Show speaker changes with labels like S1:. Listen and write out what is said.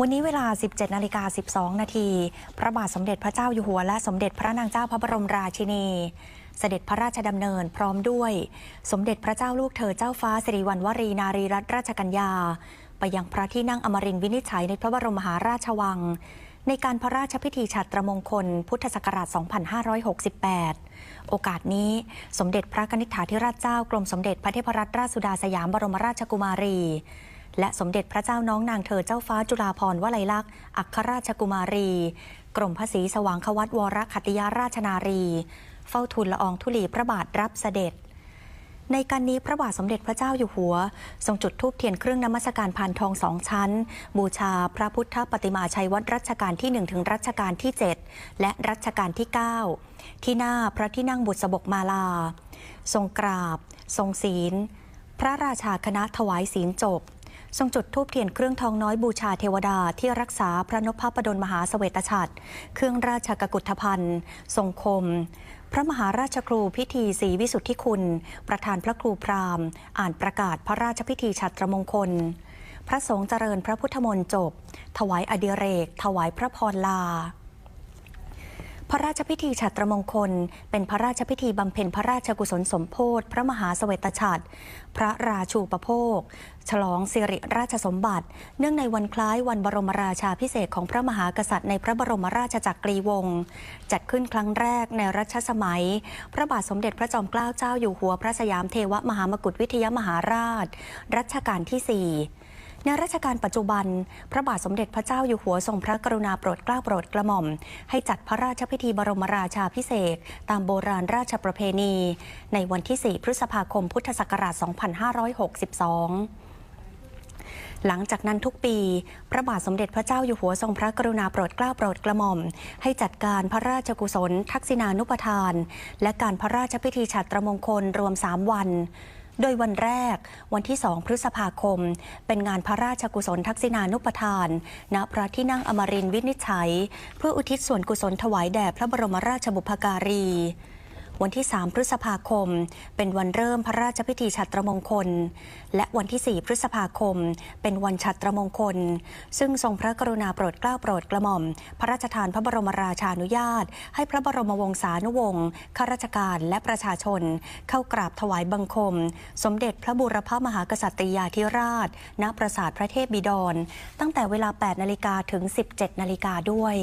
S1: วันนี้เวลา 17 นาฬิกา 12 นาที พระบาทสมเด็จพระเจ้าอยู่หัวและสมเด็จพระนางเจ้าพระบรมราชินี เสด็จพระราชดำเนินพร้อมด้วย สมเด็จพระเจ้าลูกเธอเจ้าฟ้าสิริวัณวรีนารีรัตนราชกัญญา ไปยังพระที่นั่งอมรินทร์วินิจฉัยในพระบรมมหาราชวัง ในการพระราชพิธีฉัตรมงคล พุทธศักราช 2568 โอกาสนี้สมเด็จพระนิษฐาธิราชเจ้ากรมสมเด็จพระเทพรัตนราชสุดาสยามบรมราชกุมารี และสมเด็จพระเจ้าน้องนางเธอเจ้าฟ้าจุฬาภรณ์วลัยลักษณ์อัครราชกุมารี กรมพระศรีสว่างควัตวรขัติยาราชนารี เฝ้าทูลละอองธุลีพระบาทรับเสด็จ ในการนี้พระบาทสมเด็จพระเจ้าอยู่หัว ทรงจุดธูปเทียนเครื่องนมัสการพานทองสองชั้น บูชาพระพุทธปฏิมาชัยวัดรัชกาลที่ 1 ถึงรัชกาลที่ 7 และรัชกาลที่ 9 ที่หน้าพระที่นั่งบุษบกมาลา ทรงกราบ ทรงศีล พระราชาคณะถวายศีลจบ ทรงจุดธูปเทียนเครื่องทองน้อยบูชาเทวดาที่รักษาพระนพพดลมหาเสวตฉัตรเครื่องราชกกุฏภัณฑ์ทรงคม พระมหาราชครูพิธีศรีวิสุทธิคุณ ประธานพระครูพราหมณ์ อ่านประกาศพระราชพิธีฉัตรมงคล พระสงฆ์เจริญพระพุทธมนต์จบ ถวายอดิเรก ถวายพระพรลา พระราชพิธีฉัตรมงคล เป็นพระราชพิธีบำเพ็ญพระราชกุศลสมโพธิพระมหาเสวตฉัตรพระราชูปโภค ฉลองสิริราชสมบัติ เนื่องในวันคล้ายวันบรมราชาพิเศษของพระมหากษัตริย์ในพระบรมราชจักรีวงศ์จัดขึ้นครั้งแรกในรัชสมัย พระบาทสมเด็จพระจอมเกล้าเจ้าอยู่หัวพระสยามเทวมหามกุฏวิทยมหาราช รัชกาลที่สี่ ในรัชกาลปัจจุบัน พระบาทสมเด็จพระเจ้าอยู่หัวทรงพระกรุณาโปรดเกล้าโปรดกระหม่อม ให้จัดพระราชพิธีบรมราชาพิเศษ ตามโบราณราชประเพณี ในวันที่ 4 พฤษภาคมพุทธศักราช 2562หลังจากนั้นทุกปี พระบาทสมเด็จพระเจ้าอยู่หัวทรงพระกรุณาโปรดเกล้าโปรดกระหม่อม ให้จัดการพระราชกุศล ทักษิณานุปทาน และการพระราชพิธีฉัตรมงคลรวม 3 วัน โดยวันแรกวันที่ 2 พฤษภาคม เป็นงานพระราชกุศลทักษิณานุปทาน ณพระที่นั่งอมรินวินิจฉัย เพื่ออุทิศส่วนกุศลถวายแด่พระบรมราชบุพการี วันที่ 3 พฤษภาคม เป็นวันเริ่มพระราชพิธีฉัตรมงคล และวันที่ 4 พฤษภาคม เป็นวันฉัตรมงคล ซึ่งทรงพระกรุณาโปรดเกล้าโปรดกระหม่อม พระราชทานพระบรมราชานุญาต ให้พระบรมวงศานุวงศ์ข้าราชการและประชาชน เข้ากราบถวายบังคม สมเด็จพระบูรพมหากษัตริยาธิราช ณ ปราสาทพระเทพบิดร ตั้งแต่เวลา 8 นาฬิกาถึง 17 นาฬิกาด้วย